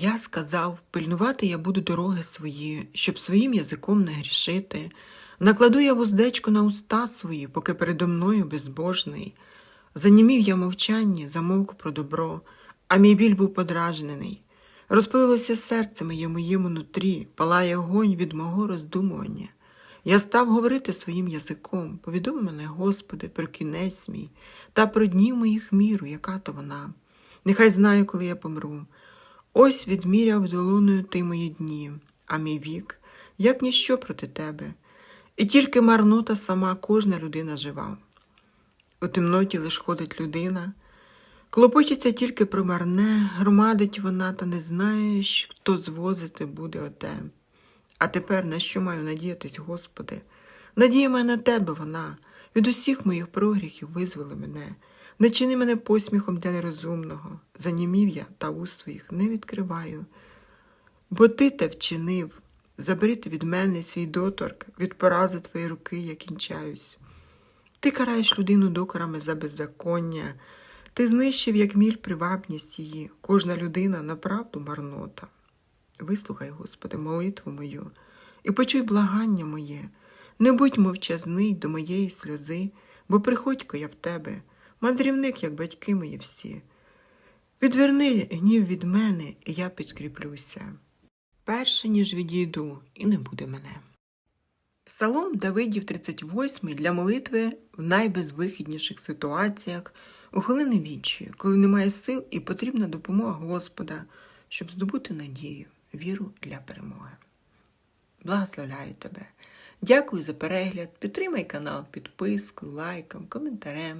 Я сказав, пильнувати я буду дороги свої, щоб своїм язиком не грішити. Накладу я вуздечку на уста свої, поки передо мною безбожний. Занімів я мовчання, замовк про добро, а мій біль був подражнений. Розпилилося серце моє моєму нутрі, палає огонь від мого роздумування. Я став говорити своїм язиком, повідоми мене, Господи, про кінець мій, та про днів моїх міру, яка то вона. Нехай знаю, коли я помру. Ось відміряв долоною ти мої дні, а мій вік, як ніщо проти тебе. І тільки марнота сама кожна людина жива. У темноті лиш ходить людина, клопочеться тільки про марне, громадить вона та не знає, що хто звозити буде оте. А тепер на що маю надіятись, Господи? Надія моя на Тебе вона, від усіх моїх прогріхів визволи мене. Не чини мене посміхом для нерозумного, занімів я та уст своїх не відкриваю. Бо ти те вчинив, заберіть від мене свій доторк, від порази твоєї руки я кінчаюсь. Ти караєш людину докорами за беззаконня, ти знищив, як міль, привабність її, кожна людина на правду марнота. Вислухай, Господи, молитву мою і почуй благання моє, не будь мовчазний до моєї сльози, бо приходько я в тебе, мандрівник, як батьки мої всі. Відверни гнів від мене, і я підкріплюся. Перше, ніж відійду, і не буде мене. Псалом Давидів 38 для молитви в найбезвихідніших ситуаціях, у хвилини вічі, коли немає сил і потрібна допомога Господа, щоб здобути надію, віру для перемоги. Благословляю тебе. Дякую за перегляд. Підтримай канал підпискою, лайком, коментарем.